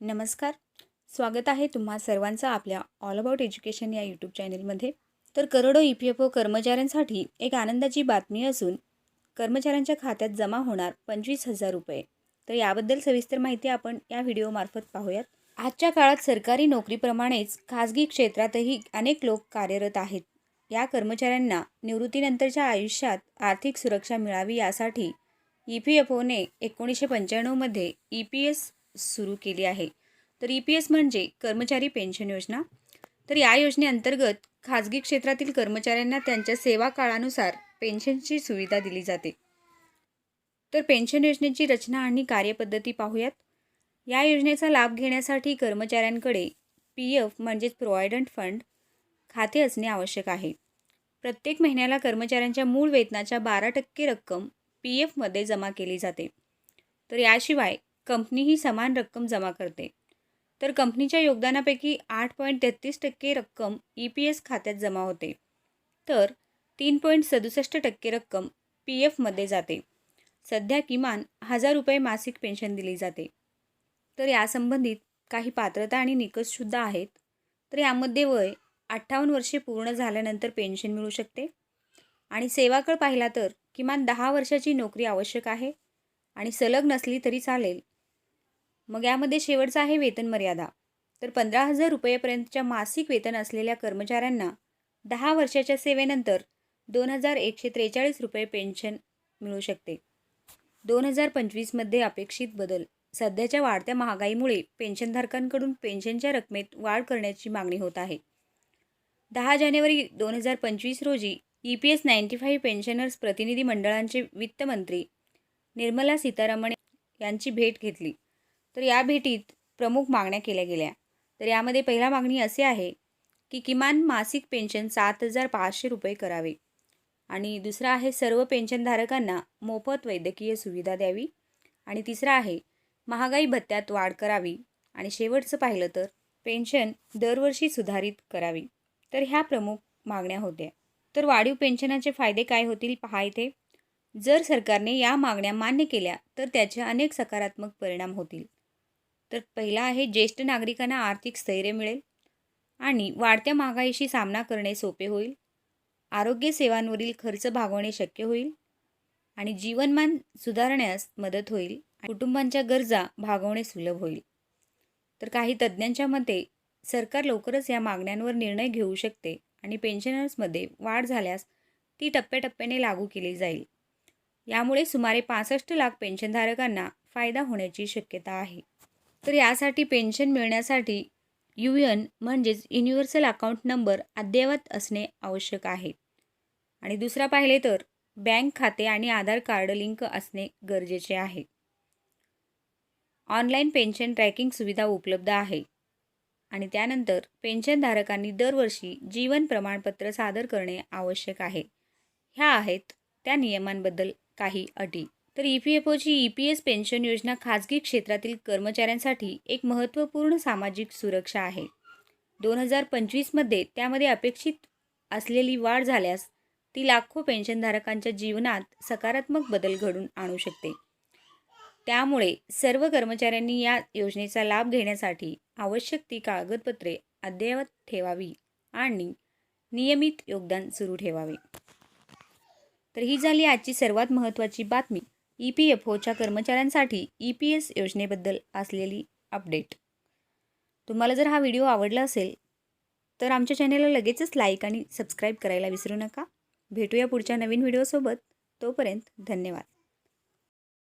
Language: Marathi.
नमस्कार. स्वागत आहे तुम्हा सर्वांचं आपल्या ऑल अबाउट एज्युकेशन या यूट्यूब चॅनलमध्ये तर करोडो ई पी एफ ओ कर्मचाऱ्यांसाठी एक आनंदाची बातमी असून कर्मचाऱ्यांच्या खात्यात जमा होणार पंचवीस हजार रुपये. तर याबद्दल सविस्तर माहिती आपण या व्हिडिओमार्फत पाहूयात. आजच्या काळात सरकारी नोकरीप्रमाणेच खाजगी क्षेत्रातही अनेक लोक कार्यरत आहेत. या कर्मचाऱ्यांना निवृत्तीनंतरच्या आयुष्यात आर्थिक सुरक्षा मिळावी यासाठी ई पी एफ ओने एकोणीसशे पंच्याण्णवमध्ये ई पी एस सुरू केली आहे. तर ई पी एस म्हणजे कर्मचारी पेन्शन योजना. तर या योजनेअंतर्गत खाजगी क्षेत्रातील कर्मचाऱ्यांना त्यांच्या सेवा काळानुसार पेन्शनची सुविधा दिली जाते. तर पेन्शन योजनेची रचना आणि कार्यपद्धती पाहूयात. या योजनेचा लाभ घेण्यासाठी कर्मचाऱ्यांकडे पी एफ म्हणजेच प्रोव्हायडंट फंड खाते असणे आवश्यक आहे. प्रत्येक महिन्याला कर्मचाऱ्यांच्या मूळ वेतनाच्या बारा टक्के रक्कम पी एफमध्ये जमा केली जाते. तर याशिवाय कंपनी ही समान रक्कम जमा करते. तर कंपनीच्या योगदानापैकी आठ पॉईंट तेहतीस टक्के रक्कम ई पी एस खात्यात जमा होते. तर तीन पॉईंट सदुसष्ट टक्के रक्कम पी एफमध्ये जाते. सध्या किमान हजार रुपये मासिक पेन्शन दिली जाते. तर यासंबंधित काही पात्रता आणि निकषसुद्धा आहेत. तर यामध्ये वय अठ्ठावन्न वर्षे पूर्ण झाल्यानंतर पेन्शन मिळू शकते. आणि सेवाकळ पाहिला तर किमान दहा वर्षाची नोकरी आवश्यक आहे. आणि सलग नसली तरी चालेल. मग यामध्ये शेवटचा आहे वेतन मर्यादा. तर पंधरा हजार रुपयेपर्यंतच्या मासिक वेतन असलेल्या कर्मचाऱ्यांना दहा वर्षाच्या सेवेनंतर दोन हजार एकशे त्रेचाळीस रुपये पेन्शन मिळू शकते. दोन हजार पंचवीसमध्ये अपेक्षित बदल. सध्याच्या वाढत्या महागाईमुळे पेन्शनधारकांकडून पेन्शनच्या रकमेत वाढ करण्याची मागणी होत आहे. दहा जानेवारी दोन हजार पंचवीस रोजी E P S ninety five pensioners प्रतिनिधी मंडळांचे वित्तमंत्री निर्मला सीतारामन यांची भेट घेतली. तर या भेटीत प्रमुख मागण्या केल्या गेल्या. तर यामध्ये पहिला मागणी असे आहे की किमान मासिक पेन्शन सात हजार पाचशे रुपये करावे. आणि दुसरा आहे सर्व पेन्शनधारकांना मोफत वैद्यकीय सुविधा द्यावी. आणि तिसरा आहे महागाई भत्त्यात वाढ करावी. आणि शेवटचं पाहिलं तर पेन्शन दरवर्षी सुधारित करावी. तर ह्या प्रमुख मागण्या होत्या. तर वाढीव पेन्शनाचे फायदे काय होतील पहा इथे. जर सरकारने या मागण्या मान्य केल्या तर त्याचे अनेक सकारात्मक परिणाम होतील. तर पहिला आहे ज्येष्ठ नागरिकांना आर्थिक स्थैर्य मिळेल आणि वाढत्या महागाईशी सामना करणे सोपे होईल. आरोग्य सेवांवरील खर्च भागवणे शक्य होईल आणि जीवनमान सुधारण्यास मदत होईल कुटुंबांच्या गरजा भागवणे सुलभ होईल. तर काही तज्ज्ञांच्या मते सरकार लवकरच या मागण्यांवर निर्णय घेऊ शकते आणि पेन्शनर्समध्ये वाढ झाल्यास ती टप्प्याटप्प्याने लागू केली जाईल. यामुळे सुमारे पासष्ट लाख पेन्शनधारकांना फायदा होण्याची शक्यता आहे. तर यासाठी पेन्शन मिळण्यासाठी यू एन म्हणजेच युनिव्हर्सल अकाउंट नंबर अद्ययावत असणे आवश्यक आहे. आणि दुसरा पाहिले तर बँक खाते आणि आधार कार्ड लिंक असणे गरजेचे आहे. ऑनलाईन पेन्शन ट्रॅकिंग सुविधा उपलब्ध आहे. आणि त्यानंतर पेन्शनधारकांनी दरवर्षी जीवन प्रमाणपत्र सादर करणे आवश्यक आहे. ह्या आहेत त्या नियमांबद्दल काही अटी. तर ई पी एफ ओची ई पी एस पेन्शन योजना खाजगी क्षेत्रातील कर्मचाऱ्यांसाठी एक महत्त्वपूर्ण सामाजिक सुरक्षा आहे. दोन हजार पंचवीसमध्ये त्यामध्ये अपेक्षित असलेली वाढ झाल्यास ती लाखो पेन्शनधारकांच्या जीवनात सकारात्मक बदल घडून आणू शकते. त्यामुळे सर्व कर्मचाऱ्यांनी या योजनेचा लाभ घेण्यासाठी आवश्यक ती कागदपत्रे अद्ययावत ठेवावी आणि नियमित योगदान सुरू ठेवावे. तर ही झाली आजची सर्वात महत्त्वाची बातमी. ई पी एफ ओच्या कर्मचाऱ्यांसाठी ई पी एस योजनेबद्दल असलेली अपडेट. तुम्हाला जर हा व्हिडिओ आवडला असेल तर आमच्या चॅनेलला लगेचच लाईक आणि सबस्क्राईब करायला विसरू नका. भेटूया पुढच्या नवीन व्हिडिओसोबत. तोपर्यंत धन्यवाद.